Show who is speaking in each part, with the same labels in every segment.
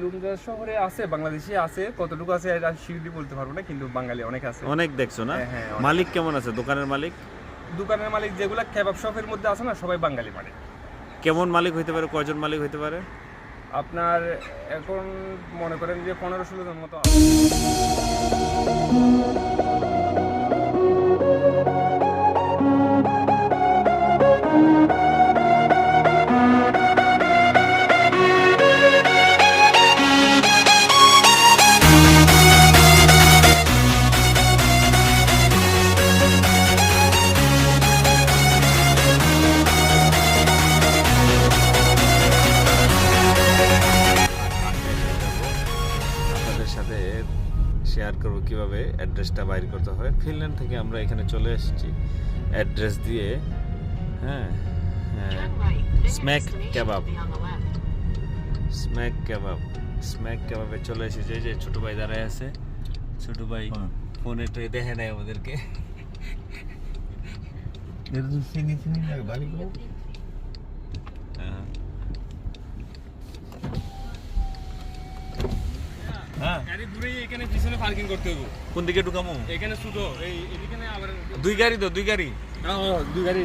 Speaker 1: লুমজা শহরে আছে বাংলাদেশি আছে কতটুকু আছে শিওরলি বলতে পারব না কিন্তু বাঙালি অনেক আছে।
Speaker 2: অনেক দেখছ না?
Speaker 1: হ্যাঁ, হ্যাঁ,
Speaker 2: মালিক কেমন আছে? দোকানের মালিক?
Speaker 1: দোকানের মালিক যেগুলা কেবাব শপের মধ্যে আছে না সবাই বাঙালি মানে
Speaker 2: কেমন মালিক হইতে পারে? কয়জন মালিক হইতে পারে?
Speaker 1: আপনার এখন মনে করেন যে পনেরো ষোলো জন মতো
Speaker 2: কীভাবে অ্যাড্রেসটা বাইর করতে হয় ফিনল্যান্ড থেকে আমরা এখানে চলে এসেছি। অ্যাড্রেস দিয়ে হ্যাঁ Smack Kebab Smack Kebab Smack কেবাবে চলে এসেছে যে ছোট ভাই দাঁড়ায় আছে। ছোট ভাই ফোনে তো দেখে নেয় আমাদেরকে।
Speaker 3: চিনি চিনি বাড়ি
Speaker 2: হ্যাঁ।
Speaker 1: গাড়ি দূরেই এখানে পিছনে পার্কিং করতে হবে।
Speaker 2: কোন দিকে ঢুকামো?
Speaker 1: এখানে এই এদিকে না আবার
Speaker 2: দুই গাড়ি তো দুই গাড়ি?
Speaker 1: দুই গাড়ি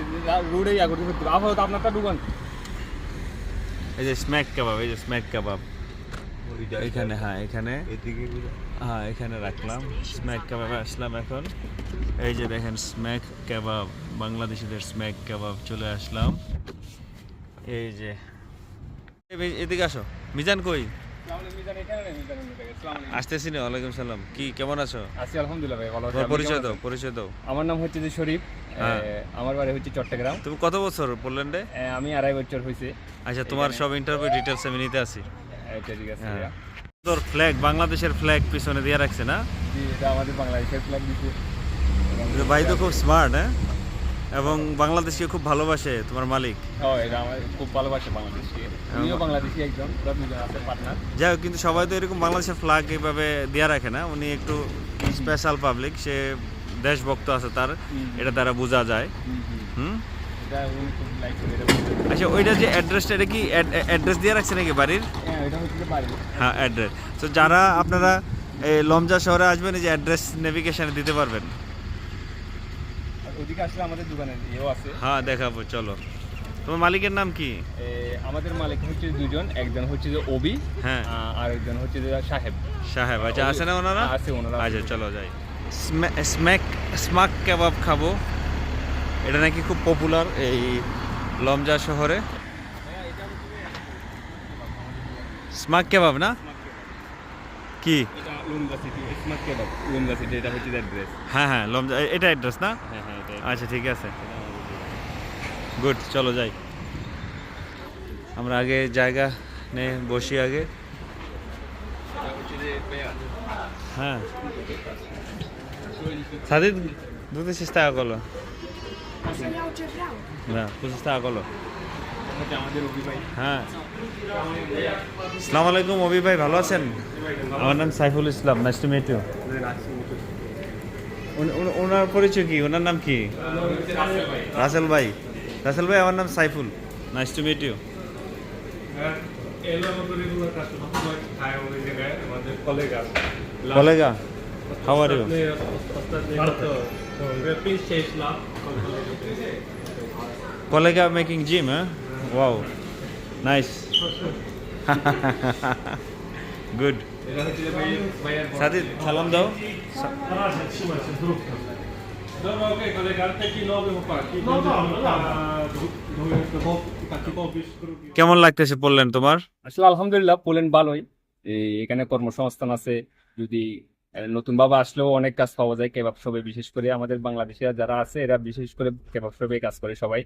Speaker 1: রোডেই আগে করতে হবে। আপাতত আপনারটা দোকান
Speaker 2: এই যে স্ম্যাক কাবাব এই যে স্ম্যাক কাবাব এখানে হ্যাঁ এখানে।
Speaker 3: এদিকে
Speaker 2: হ্যাঁ এখানে রাখলাম। স্ম্যাক কাবাবে আসলাম এখন। এই যে দেখেন স্ম্যাক কাবাব বাংলাদেশিদের স্ম্যাক কাবাব চলে আসলাম। এই যে। এদিকে আসো। মিজান কই? আসতেছি না ওয়ালাইকুম সালাম। কি কেমন আছো?
Speaker 1: আছি আলহামদুলিল্লাহ ভাই ভালো আছি।
Speaker 2: পরিচয় দাও পরিচয় দাও।
Speaker 1: আমার নাম হচ্ছে যে শরীফ
Speaker 2: হ্যাঁ।
Speaker 1: আমার বাড়ি হচ্ছে চট্টগ্রাম।
Speaker 2: তুমি কত বছর পোল্যান্ডে
Speaker 1: আমি আড়াই বছর হয়েছে।
Speaker 2: আচ্ছা তোমার সব ইন্টারভিউ ডিটেলস আমি নিতে আসি।
Speaker 1: ঠিক আছে
Speaker 2: হ্যাঁ। তোর ফ্ল্যাগ বাংলাদেশের ফ্ল্যাগ পিছনে দিয়ে রাখছে না?
Speaker 1: জি, এটা আমাদের বাংলাদেশের ফ্ল্যাগ এবং-
Speaker 2: ভাই তো খুব স্মার্ট হ্যাঁ? এবং বাংলাদেশকে খুব ভালোবাসে তোমার মালিক।
Speaker 1: খুব ভালোবাসে বাংলাদেশকে। উনিও বাংলাদেশি একজন সব দুজন আছে পার্টনার
Speaker 2: যাই হোক কিন্তু সবাই তো এরকম বাংলাদেশের ফ্ল্যাগ এইভাবে দিয়ে রাখে না। উনি একটু স্পেশাল পাবলিক সে দেশভক্ত আছে তার। এটা দ্বারা বোঝা যায়। হুম। আচ্ছা ওইটা যে অ্যাড্রেসটা এটা কি অ্যাড্রেস দিয়ে রাখছে নাকি বাড়ির?
Speaker 1: হ্যাঁ
Speaker 2: অ্যাড্রেস তো যারা আপনারা এই লমজা শহরে আসবেন এই যে অ্যাড্রেস নেভিগেশনে দিতে পারবেন।
Speaker 1: ওদিকে আসলে আমাদের দোকানের ইয়েও আছে।
Speaker 2: হ্যাঁ দেখাবো চলো। তোমার মালিকের নাম কি?
Speaker 1: আমাদের মালিক হচ্ছে দুজন একজন হচ্ছে যে ওবি
Speaker 2: হ্যাঁ।
Speaker 1: আর একজন হচ্ছে যে সাহেব।
Speaker 2: সাহেব আচ্ছা আছে না ওনারা?
Speaker 1: আছে ওনারা।
Speaker 2: আচ্ছা চলো যাই। স্ম্যাক স্মাক কাবাব খাব। এটা নাকি খুব পপুলার এই লমজা শহরে। স্মাক কাবাব না? কি?
Speaker 1: এটা লুমজা সিটি স্মার্ট কেবাব। লুমজা সিটি এটা হচ্ছে অ্যাড্রেস
Speaker 2: হ্যাঁ হ্যাঁ লমজা এটা অ্যাড্রেস না?
Speaker 1: হ্যাঁ।
Speaker 2: আচ্ছা ঠিক আছে। গুড চলো যাই। আমরা আগে জায়গা নে বসি আগে। হ্যাঁ। সাদিদ দুধ শেষ টাকা করল। না পঁচিশ টাকা করল। হ্যাঁ। আসসালামু আলাইকুম অবি ভাই ভালো আছেন? আমার নাম Saiful Islam nice to meet you ওনার পরিচয় কি ওনার নাম কি রাসেল ভাই রাসেল ভাই আমার নাম Saiful nice to meet you colleague how are you colleague making gym হ্যাঁ ওয়াও নাইস গুড সাথে সালাম দাও. কেমন লাগতেছে বললেন তোমার?
Speaker 1: আসলে আলহামদুলিল্লাহ পোল্যান্ড ভালোই। এখানে কর্মসংস্থান আছে। যদি নতুন বাবা আসলেও অনেক কাজ পাওয়া যায়, কেবাব শপে। বিশেষ করে আমাদের বাংলাদেশিরা যারা আছে, এরা বিশেষ করে কেবাব শপে কাজ করে সবাই।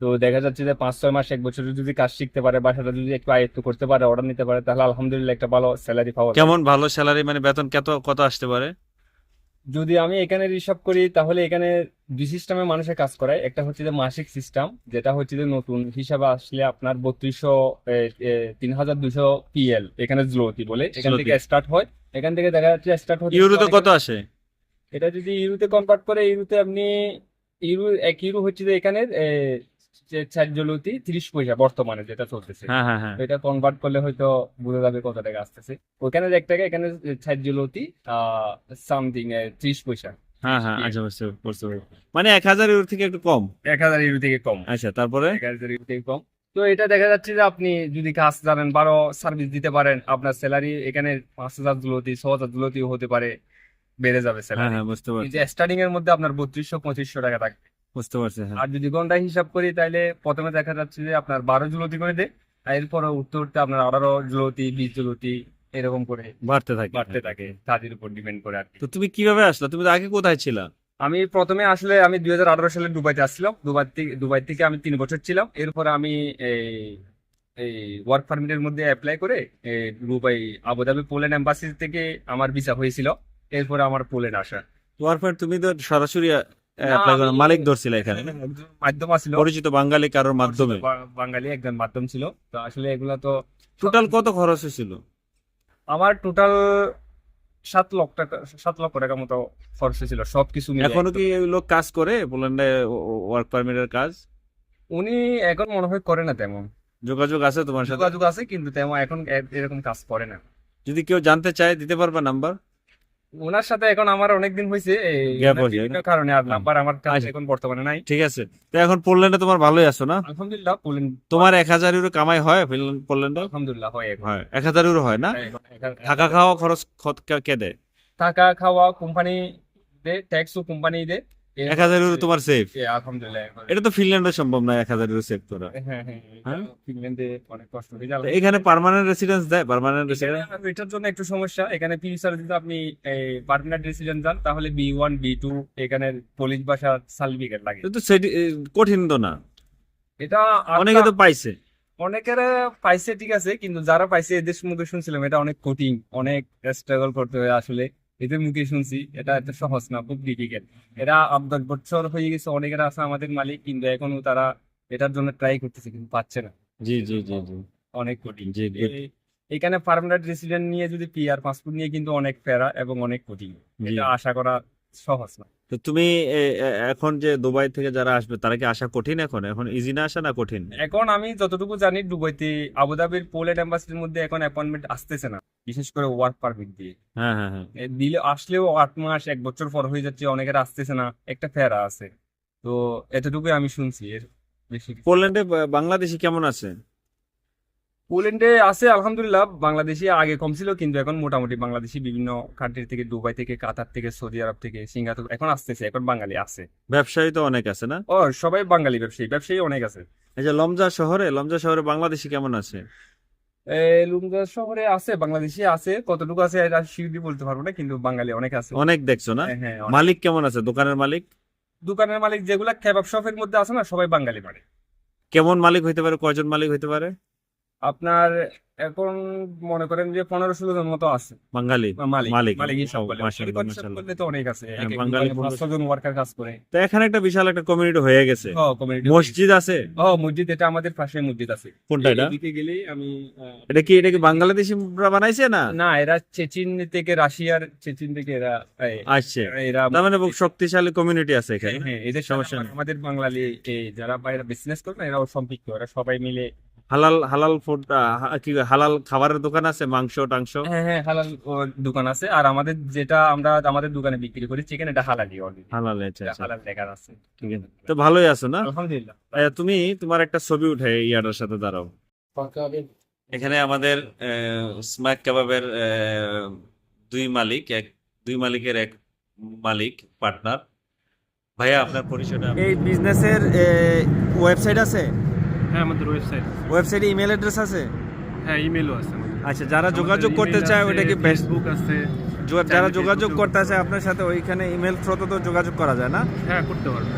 Speaker 1: তো দেখা যাচ্ছে যে পাঁচ ছয় মাস এক বছরে যদি কাজ শিখতে পারে বাসাটা যদি একটু আয়ত্ত করতে পারে অর্ডার নিতে পারে তাহলে আলহামদুলিল্লাহ একটা ভালো স্যালারি পাওয়া
Speaker 2: কেমন ভালো স্যালারি মানে বেতন কত কত আসতে পারে?
Speaker 1: যদি আমি এখানে হিসাব করি তাহলে এখানে দুই সিস্টেমে মানুষের কাজ করায়। একটা হচ্ছে যে মাসিক সিস্টেম যেটা হচ্ছে যে নতুন। হিসাবে আসলে আপনার বত্রিশশো তিন হাজার দুশো পিএল এখানে জলতি বলে। এখান থেকে স্টার্ট হয়। এখান থেকে দেখা যাচ্ছে স্টার্ট হচ্ছে
Speaker 2: ইউরোতে কত আসে?
Speaker 1: এটা যদি ইউরোতে কনভার্ট করে ইউরোতে আপনি ইউরো এক ইউরো হচ্ছে যে এখানে চার জলতি তিরিশ পয়সা বর্তমানে যেটা চলতেছে।
Speaker 2: হ্যাঁ হ্যাঁ হ্যাঁ।
Speaker 1: এটা কনভার্ট করলে হয়তো বোঝা যাবে কত টাকা আসতেছে। ওখানে এক টাকা এখানে চার জলতি সামথিং ত্রিশ পয়সা।
Speaker 2: হ্যাঁ হ্যাঁ আচ্ছা বুঝতে বুঝতে মানে এক হাজার ইউরো থেকে একটু কম?
Speaker 1: এক হাজার ইউরো থেকে কম।
Speaker 2: আচ্ছা তারপরে?
Speaker 1: এক হাজার ইউরো থেকে কম। তো এটা দেখা যাচ্ছে যে আপনি যদি কাজ জানেন বারো সার্ভিস দিতে পারেন আপনার স্যালারি এখানে পাঁচ হাজার দুলতি ছ হাজার দুলতি হতে পারে বেড়ে যাবে স্যালারি
Speaker 2: বুঝতে পারছি।
Speaker 1: যে স্টার্টিং এর মধ্যে আপনার বত্রিশশো পঁচিশশো টাকা থাকবে।
Speaker 2: বুঝতে পারছি হ্যাঁ।
Speaker 1: আর যদি ঘণ্টা হিসাব করি তাহলে প্রথমে দেখা যাচ্ছে যে আপনার বারো জুলতি করে দেয় এরপরে উঠতে উঠতে আপনার আঠারো জুলতি বিশ জুলতি এরকম করে
Speaker 2: বাড়তে থাকে।
Speaker 1: বাড়তে থাকে কাজের উপর ডিপেন্ড করে আর
Speaker 2: তো তুমি কীভাবে আসলা? তুমি আগে কোথায় ছিলা?
Speaker 1: আমি প্রথমে আসলে আমি দুই হাজার আঠারো সালে দুবাইতে আসছিলাম। দুবাই থেকে দুবাই থেকে আমি তিন বছর ছিলাম। এরপর আমি এই এই ওয়ার্ক পারমিটের মধ্যে অ্যাপ্লাই করে দুবাই আবুধাবি পোল্যান্ড এম্বাসি থেকে আমার ভিসা হয়েছিল। এরপরে আমার পোল্যান্ড আসা।
Speaker 2: তোমার পর তুমি তো সরাসরি অ্যাপ্লাই মালিক ধরছিল এখানে?
Speaker 1: মাধ্যম আছিল।
Speaker 2: পরিচিত বাঙালি কারোর মাধ্যমে?
Speaker 1: বাঙালি একজন মাধ্যম ছিল। তো আসলে এগুলা তো
Speaker 2: টোটাল কত খরচ হয়েছিল?
Speaker 1: আমার টোটাল সাত লক্ষ টাকা সাত লক্ষ টাকা মতো খরচ ছিল সবকিছু মিলে
Speaker 2: এখনও কি লোক কাজ করে? পোল্যান্ডে ওয়ার্ক পারমিটের কাজ?
Speaker 1: উনি এখন মনে হয় করে না তেমন।
Speaker 2: যোগাযোগ আছে তোমার সাথে?
Speaker 1: যোগাযোগ আছে কিন্তু তেমন এখন এরকম কাজ করে না।
Speaker 2: যদি কেউ জানতে চায় দিতে পারবা নাম্বার?
Speaker 1: ওনার সাথে এখন আমার অনেকদিন হয়েছে কারণে আর নাম্বার আমার কাছে
Speaker 2: আচ্ছা।
Speaker 1: এখন বর্তমানে নাই।
Speaker 2: ঠিক আছে। তো এখন পোল্যান্ডে তোমার ভালোই আছো না?
Speaker 1: আলহামদুলিল্লাহ পোল্যান্ড
Speaker 2: তোমার এক হাজার ইউরো কামাই হয় পোল্যান্ডে?
Speaker 1: আলহামদুলিল্লাহ হয়
Speaker 2: হয়। এক হাজার ইউরো হয় না? থাকা খাওয়া খরচ কে- দেয়?
Speaker 1: থাকা খাওয়া কোম্পানি দে ট্যাক্সও কোম্পানি দে। এর-
Speaker 2: এক হাজার ইউরো তোমার সেফ
Speaker 1: আলহামদুলিল্লাহ
Speaker 2: এটা তো ফিনল্যান্ডে সম্ভব না এক হাজার ইউরো করা।
Speaker 1: হ্যাঁ হ্যাঁ
Speaker 2: হ্যাঁ?
Speaker 1: ফিনল্যান্ডে অনেক কষ্ট হয়ে যায়।
Speaker 2: এখানে পার্মানেন্ট রেসিডেন্স দেয় পার্মানেন্ট রেসিডেন্স
Speaker 1: এটার জন্য একটু সমস্যা এখানে যদি আপনি পার্মানেন্ট রেসিডেন্ট যান তাহলে বি ওয়ান বি টু এখানে পুলিশ ভাষা সার্টিফিকেট লাগে।
Speaker 2: কিন্তু কঠিন তো না।
Speaker 1: এটা
Speaker 2: অনেকে তো পাইছে।
Speaker 1: অনেকের পাইছে ঠিক আছে কিন্তু যারা পাইছে এদের মুখে শুনছিলাম এটা অনেক কঠিন অনেক স্ট্রাগল করতে হয় আসলে। এদের মুখে শুনছি এটা এত সহজ না খুব ডিফিকাল্ট এরা আট দশ বছর হয়ে গেছে অনেকেরা আছে আমাদের মালিক কিন্তু এখনও তারা এটার জন্য ট্রাই করতেছে কিন্তু পাচ্ছে না।
Speaker 2: জি জি জি জি।
Speaker 1: অনেক কঠিন।
Speaker 2: জি,
Speaker 1: এখানে পার্মানেন্ট রেসিডেন্ট নিয়ে যদি পিআর পাসপোর্ট নিয়ে কিন্তু অনেক প্যারা এবং অনেক কঠিন। এটা আশা করা সহজ না।
Speaker 2: তো তুমি এখন যে দুবাই থেকে যারা আসবে তারা কি আসা কঠিন এখন? এখন ইজি না আসা না কঠিন?
Speaker 1: এখন আমি যতটুকু জানি দুবাইতে আবুধাবির পোল্যান্ড এম্বাসির মধ্যে এখন অ্যাপয়েন্টমেন্ট আসতেছে না বিশেষ করে ওয়ার্ক পারমিট দিয়ে।
Speaker 2: হ্যাঁ হ্যাঁ হ্যাঁ।
Speaker 1: দিলে আসলেও আট মাস এক বছর পর হয়ে যাচ্ছে অনেকের আসতেছে না একটা ফেরা আছে। তো এতটুকুই আমি শুনছি এর বেশি
Speaker 2: পোল্যান্ডে বাংলাদেশি কেমন আছে?
Speaker 1: পোল্যান্ডে আছে আলহামদুলিল্লাহ। বাংলাদেশি আগে কম ছিল কিন্তু এখন মোটামুটি বাংলাদেশি বিভিন্ন কান্ট্রি থেকে দুবাই থেকে কাতার থেকে সৌদি আরব থেকে সিঙ্গাপুর এখন আসতেছে এখন বাঙালি আছে।
Speaker 2: ব্যবসায়ী তো অনেক আছে না?
Speaker 1: ও সবাই বাঙালি ব্যবসায়ী ব্যবসায়ী অনেক আছে।
Speaker 2: এই যে লমজা শহরে লমজা শহরে বাংলাদেশি কেমন আছে?
Speaker 1: লুমজা শহরে আছে বাংলাদেশি আছে কতটুকু আছে এটা বলতে পারব না কিন্তু বাঙালি অনেক আছে।
Speaker 2: অনেক দেখছ না?
Speaker 1: হ্যাঁ, হ্যাঁ।
Speaker 2: মালিক কেমন আছে দোকানের মালিক?
Speaker 1: দোকানের মালিক যেগুলা কেবাব শপের মধ্যে আছে না সবাই বাঙালি মানে।
Speaker 2: কেমন মালিক হইতে পারে কয়জন মালিক হইতে পারে?
Speaker 1: আপনার এখন মনে করেন যে পনেরো ষোলো জন মতো আছে।
Speaker 2: বাঙালি?
Speaker 1: মালিক।
Speaker 2: মালিক।
Speaker 1: করলে তো অনেক আছে।
Speaker 2: হ্যাঁ, বাঙালি
Speaker 1: দোকানে পাঁচশো জন ওয়ার্কার কাজ করে।
Speaker 2: তো এখানে একটা বিশাল একটা কমিউনিটি হয়ে গেছে।
Speaker 1: কমিউনিটি
Speaker 2: মসজিদ আছে?
Speaker 1: ও মসজিদ এটা আমাদের পাশে মসজিদ আছে।
Speaker 2: কোনটা এটা?
Speaker 1: গেলেই আমি
Speaker 2: এটা কি এটা কি বাংলাদেশিরা বানাইছে না?
Speaker 1: না এরা চেচিন থেকে রাশিয়ার চেচিন থেকে এরা
Speaker 2: আসছে
Speaker 1: এরা
Speaker 2: তার মানে শক্তিশালী কমিউনিটি আছে
Speaker 1: হ্যাঁ,
Speaker 2: এখানে।
Speaker 1: হ্যাঁ, এদের
Speaker 2: সমস্যা
Speaker 1: সমস্যা আমাদের বাঙালি যারা বাইরে বিজনেস করে না এরাও সম্পৃক্ত। এরা সবাই মিলে
Speaker 2: হালাল হালাল ফুড কি হালাল খাবারের দোকান আছে মাংস টাংস?
Speaker 1: হ্যাঁ হ্যাঁ হালাল দোকান আছে। আর আমাদের যেটা আমরা আমাদের দোকানে বিক্রি করি চিকেন এটা হালালি অলরেডি
Speaker 2: হালাল আচ্ছা আচ্ছা।
Speaker 1: হালাল লেখা আছে।
Speaker 2: ঠিক আছে। তো ভালোই আছো না?
Speaker 1: আলহামদুলিল্লাহ।
Speaker 2: তুমি তোমার একটা ছবি উঠে ইয়াটার সাথে দাঁড়াও। এখানে আমাদের স্ম্যাক কাবাবের আহ, দুই মালিক এক দুই মালিকের এক মালিক পার্টনার ভাইয়া আপনার পরিচয়টা এই বিজনেসের ওয়েবসাইট আছে?
Speaker 4: হ্যাঁ আমাদের ওয়েবসাইট
Speaker 2: ওয়েবসাইটে ইমেল অ্যাড্রেস আছে?
Speaker 4: হ্যাঁ ইমেলও আছে
Speaker 2: আচ্ছা যারা যোগাযোগ করতে চায় ওটা কি
Speaker 4: ফেসবুক আছে
Speaker 2: যারা যোগাযোগ করতে চায় আপনার সাথে ওইখানে ইমেল থ্রুতে তো যোগাযোগ করা যায় না?
Speaker 4: হ্যাঁ করতে পারবে।